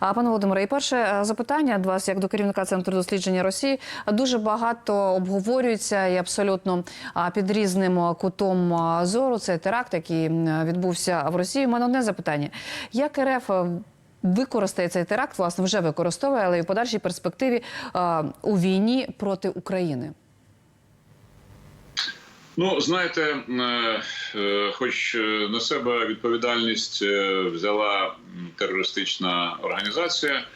А пане Володимире, і перше е, запитання до вас, як до керівника центру дослідження Росії, дуже багато обговорюється і абсолютно під різним кутом зору. Цей теракт, який відбувся в Росії. У мене одне запитання: як РФ використає цей теракт, власне, вже використовує, але і в подальшій перспективі а, у війні проти України? Ну, знаєте, е, хоч е, на себе відповідальність е, взяла терористична організація,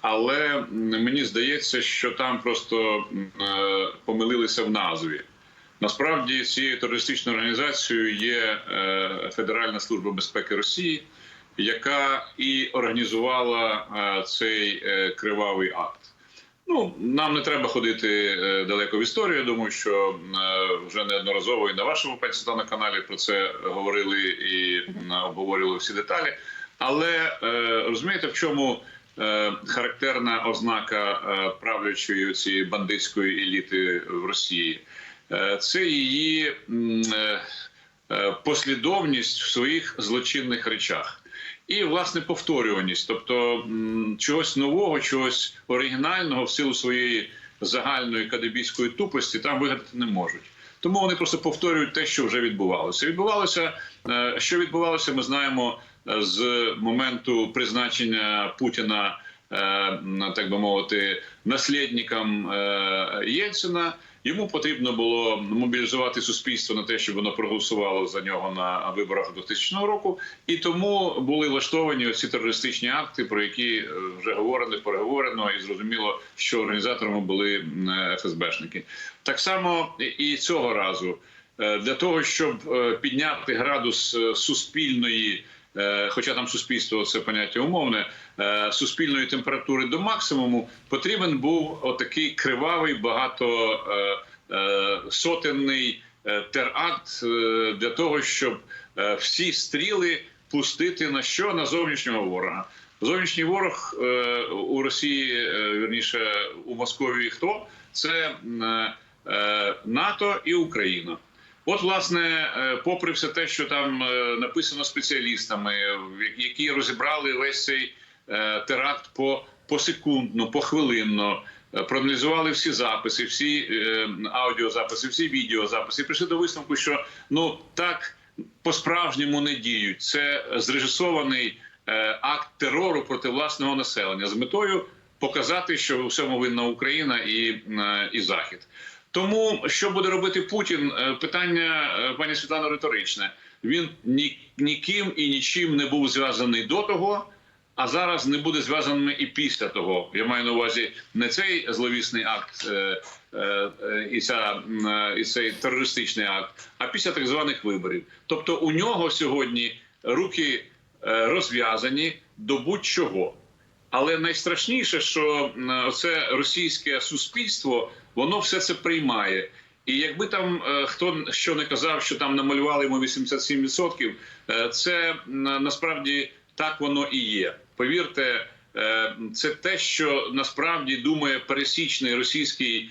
але мені здається, що там просто помилилися в назві. Насправді цією терористичною організацією є Федеральна служба безпеки Росії, яка і організувала цей кривавий акт. Ну, нам не треба ходити е, далеко в історію. Я думаю, що е, вже неодноразово і на вашому пані Світлана, каналі про це говорили і м, обговорювали всі деталі. Але е, розумієте, в чому е, характерна ознака е, правлячої цієї бандитської еліти в Росії? Е, Це її е, е, послідовність в своїх злочинних речах. І власне повторюваність, тобто чогось нового, чогось оригінального в силу своєї загальної кадебійської тупості там вигадати не можуть. Тому вони просто повторюють те, що вже відбувалося. Відбувалося, е, що відбувалося, ми знаємо е, з моменту призначення Путіна, е, так би мовити, наслідником Єльцина. Йому потрібно було мобілізувати суспільство на те, щоб воно проголосувало за нього на виборах 2000 року, і тому були влаштовані ці терористичні акти, про які е, вже говорено, переговорено, і зрозуміло, що організаторами були е, ФСБшники. Так само і- цього разу Е, для того, щоб підняти градус суспільної. Е, Хоча там суспільство це поняття умовне е, суспільної температури до максимуму, потрібен був отакий кривавий, багато е, сотенний теракт для того, щоб всі стріли пустити на що на зовнішнього ворога. Зовнішній ворог у Росії, вірніше у Московії, хто це НАТО і Україна. От, власне, е, попри все те, що там е, написано спеціалістами, які розібрали весь цей е, теракт по посекундно, похвилинно, проаналізували всі записи, всі аудіозаписи, всі відеозаписи, і прийшли до висновку, що ну так по-справжньому не діють. Це зрежисований акт терору проти власного населення з метою показати, що у всьому винна Україна і, і Захід. Тому що буде робити Путін? Е, Питання е, пані Світлано риторичне. Він ні, ніким і нічим не був зв'язаний до того, а зараз не буде зв'язаним і після того. Я маю на увазі не цей зловісний акт е, е, е, і, ця, і цей терористичний акт, а після так званих виборів. Тобто у нього сьогодні руки розв'язані до будь-чого. Але найстрашніше, що це російське суспільство, воно все це приймає. І якби там е, хто що не казав, що там намалювали йому 87%, е, це насправді так воно і є. Повірте, е, це те, що насправді думає пересічний російський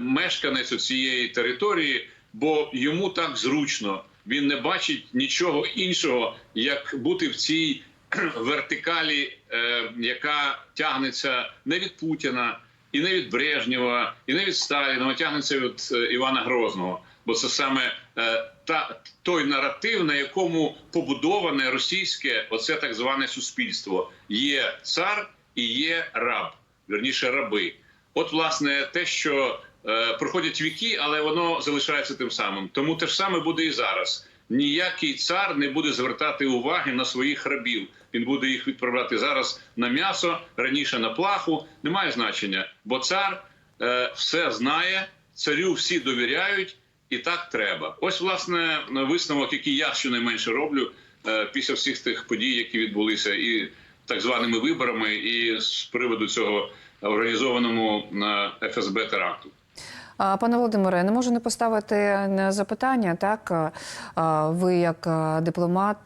мешканець цієї території, бо йому так зручно. Він не бачить нічого іншого, як бути в цій вертикалі, е, яка тягнеться не від Путіна, і не від Брежнєва, і не від Сталіна, а тягнеться від е, Івана Грозного. Бо це саме е, та той наратив, на якому побудоване російське, оце так зване суспільство. Є цар і є раб, верніше раби. От, власне, те, що проходять віки, але воно залишається тим самим. Тому те ж саме буде і зараз. Ніякий цар не буде звертати уваги на своїх рабів. Він буде їх відправляти зараз на м'ясо, раніше на плаху. Немає значення, бо цар е, все знає, царю всі довіряють, і так треба. Ось власне висновок, який я щонайменше роблю е, після всіх тих подій, які відбулися, і так званими виборами, і з приводу цього організованому на ФСБ теракту. Пане Володимире, не можу не поставити запитання. Так ви, як дипломат,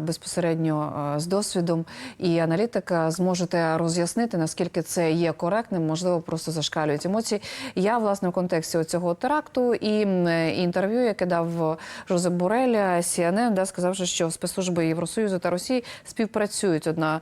безпосередньо з досвідом і аналітика, зможете роз'яснити наскільки це є коректним, можливо, просто зашкалюють емоції. Я власне в контексті цього теракту і інтерв'ю, яке дав Жозеп Буреля CNN, да, сказавши, що спецслужби Євросоюзу та Росії співпрацюють одна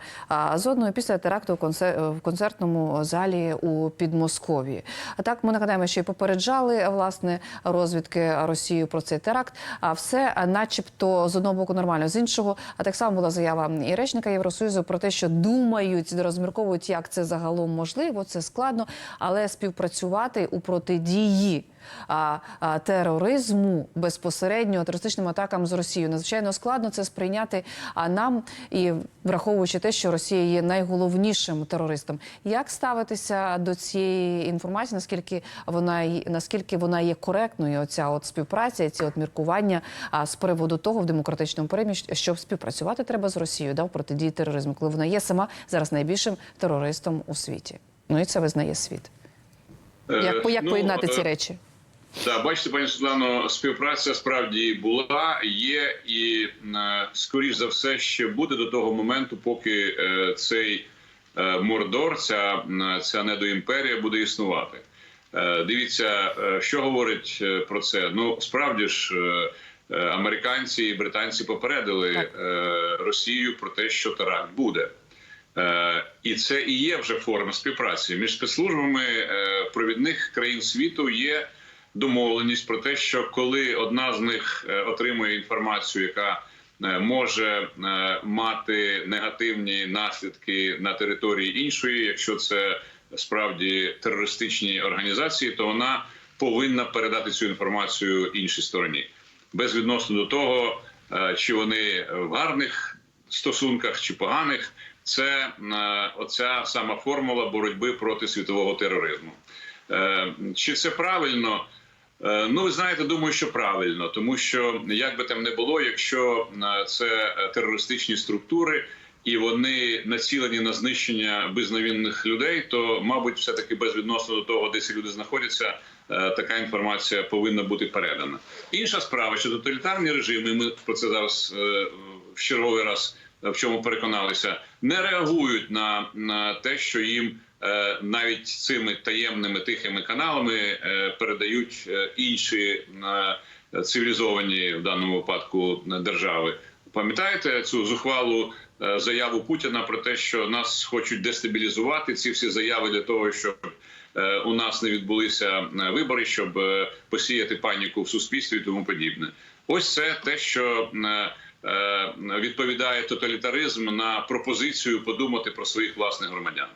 з одною після теракту в концертному залі у Підмосков'ї. А так ми нагадаємо, що і попереджали власне розвідки Росії про цей теракт. А все, начебто, з одного боку нормально, з іншого, а так само була заява і речника Євросоюзу про те, що думають, розмірковують, як це загалом можливо. Це складно, але співпрацювати у протидії. А, а, тероризму безпосередньо терористичним атакам з Росією надзвичайно складно це сприйняти. А нам і враховуючи те, що Росія є найголовнішим терористом, як ставитися до цієї інформації? Наскільки вона наскільки вона є коректною? Оця от співпраця, ці от міркування а, з приводу того в демократичному Перемі, що співпрацювати треба з Росією да, в протидії тероризму, коли вона є сама зараз найбільшим терористом у світі. Ну і це визнає світ. Як, по- як Ну, поєднати ці е, речі? Так, бачите, пані Світлано, співпраця справді була, є і е, скоріш за все ще буде до того моменту, поки е, цей е, мордор, ця, ця недоімперія буде існувати. Дивіться, що говорить про це. Ну справді ж. Американці і британці попередили Так. Росію про те, що теракт буде. І це і є вже форма співпраці між спецслужбами провідних країн світу. Є домовленість про те, що коли одна з них е, отримує інформацію, яка е, може е, мати негативні наслідки на території іншої, якщо це справді терористичні організації, то вона повинна передати цю інформацію іншій стороні, безвідносно до того, чи вони в гарних стосунках чи поганих. Це оця сама формула боротьби проти світового тероризму. Чи це правильно? Е, Ну, ви знаєте, думаю, що правильно, тому що як би там не було, якщо е, це терористичні структури і вони націлені на знищення безневинних людей, то мабуть, все таки безвідносно до того, де ці люди знаходяться, е, така інформація повинна бути передана. Інша справа, що тоталітарні режими, ми про це зараз е, в черговий раз е, в чому переконалися, не реагують на, на те, що їм е, навіть цими таємними тихими каналами е, передають е, інші е, цивілізовані в даному випадку е, держави. Пам'ятаєте цю зухвалу е, заяву Путіна про те, що нас хочуть дестабілізувати? Ці всі заяви для того, щоб е, у нас не відбулися е, вибори, щоб е, посіяти паніку в суспільстві і тому подібне. Ось це те, що е, е, відповідає тоталітаризм на пропозицію подумати про своїх власних громадян.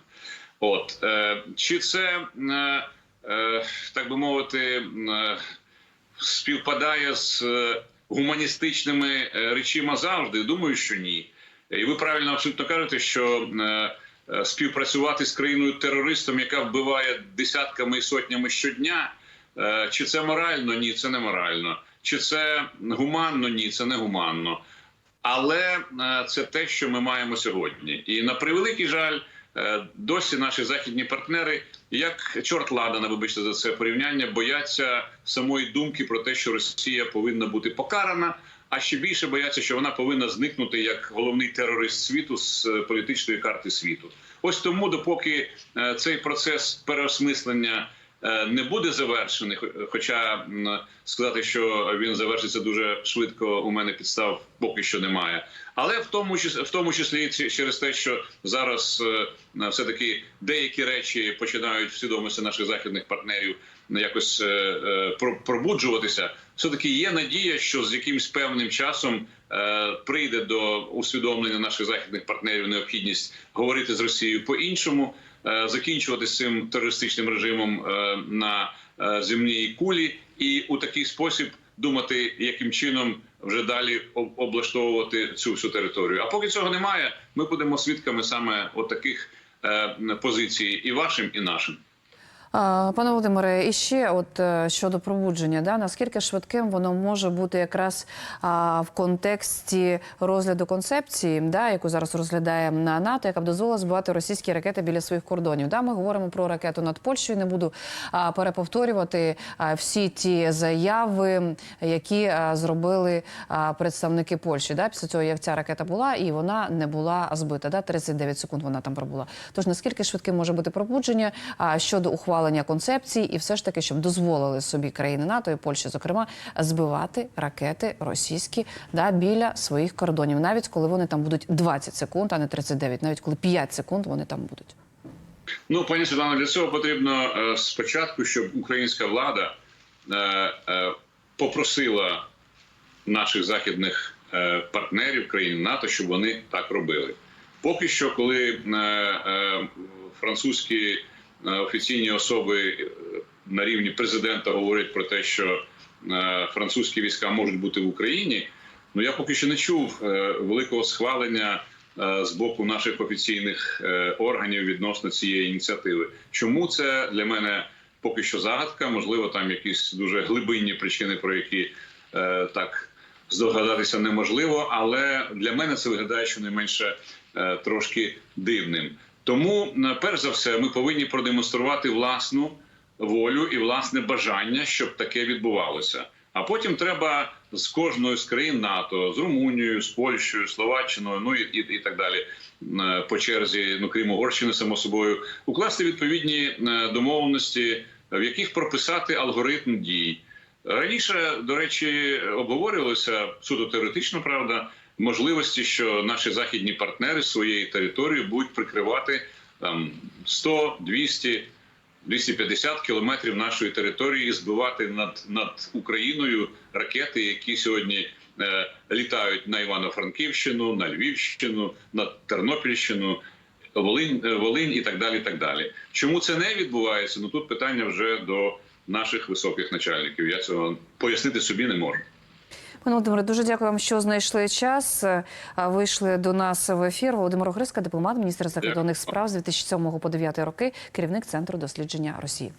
От е, чи це е, е, так би мовити співпадає з гуманістичними речима завжди? Думаю, що ні. І ви правильно абсолютно кажете, що співпрацювати з країною терористом, яка вбиває десятками і сотнями щодня. Чи це морально? Ні, це не морально. Чи це гуманно? Ні, це не гуманно. Але це те, що ми маємо сьогодні. І на превеликий жаль, досі наші західні партнери, як чорт ладана, вибачте за це порівняння, бояться самої думки про те, що Росія повинна бути покарана. А ще більше бояться, що вона повинна зникнути як головний терорист світу з е, політичної карти світу. Ось тому, допоки е, цей процес переосмислення е, не буде завершений, хоча сказати, що він завершиться дуже швидко, у мене підстав поки що немає. Але в тому числі, в тому числі через те, що зараз все таки деякі речі починають в свідомості наших західних партнерів якось е, е, пробуджуватися. Все таки є надія, що з якимсь певним часом е, прийде до усвідомлення наших західних партнерів необхідність говорити з Росією по-іншому, е, закінчувати з цим терористичним режимом е, на е, земній кулі, і у такий спосіб думати, яким чином вже далі облаштовувати цю всю територію. А поки цього немає, ми будемо свідками саме от таких е, позицій і вашим, і нашим. Пане Володимире, і ще от е, щодо пробудження, да, наскільки швидким воно може бути якраз а, в контексті розгляду концепції, да, яку зараз розглядає на НАТО, яка б дозволила збивати російські ракети біля своїх кордонів. Да, ми говоримо про ракету над Польщею. Не буду а, переповторювати а, всі ті заяви, які а, зробили а, представники Польщі. Да, після цього як ця ракета була, і вона не була збита. Да, 39 секунд вона там пробула. Тож наскільки швидким може бути пробудження а, щодо ухвалення концепції, і все ж таки, щоб дозволили собі країни НАТО і Польща, зокрема, збивати ракети російські да, біля своїх кордонів, навіть коли вони там будуть 20 секунд, а не 39, навіть коли 5 секунд вони там будуть. Ну, пані Світлано, для цього потрібно е, спочатку, щоб українська влада е, е, попросила наших західних партнерів країн НАТО, щоб вони так робили. Поки що, коли французькі офіційні особи е, на рівні президента говорять про те, що е, французькі війська можуть бути в Україні, ну я поки що не чув е, великого схвалення е, з боку наших офіційних е, органів відносно цієї ініціативи. Чому це для мене поки що загадка? Можливо, там якісь дуже глибинні причини, про які е, так здогадатися неможливо, але для мене це виглядає щонайменше е, трошки дивним. Тому, е, перш за все, ми повинні продемонструвати власну волю і власне бажання, щоб таке відбувалося. А потім треба з кожною з країн НАТО, з Румунією, з Польщею, Словаччиною, ну і, і, і так далі, е, по черзі, ну крім Угорщини, само собою, укласти відповідні е, домовленості, в яких прописати алгоритм дій. Раніше, до речі, обговорювалося суто теоретично, правда, можливості, що наші західні партнери своєї території будуть прикривати там 100, 200, 250 кілометрів нашої території і збивати над над Україною ракети, які сьогодні е, літають на Івано-Франківщину, на Львівщину, на Тернопільщину. Волинь, е, Волинь і так далі. і так далі. Чому це не відбувається? Ну тут питання вже до наших високих начальників. Я цього пояснити собі не можу. Пане Володимире, дуже дякую вам, що знайшли час. е, Вийшли до нас в ефір. Володимир Огриска, дипломат, міністр закордонних справ з 2007 по 2009 роки, керівник центру дослідження Росії.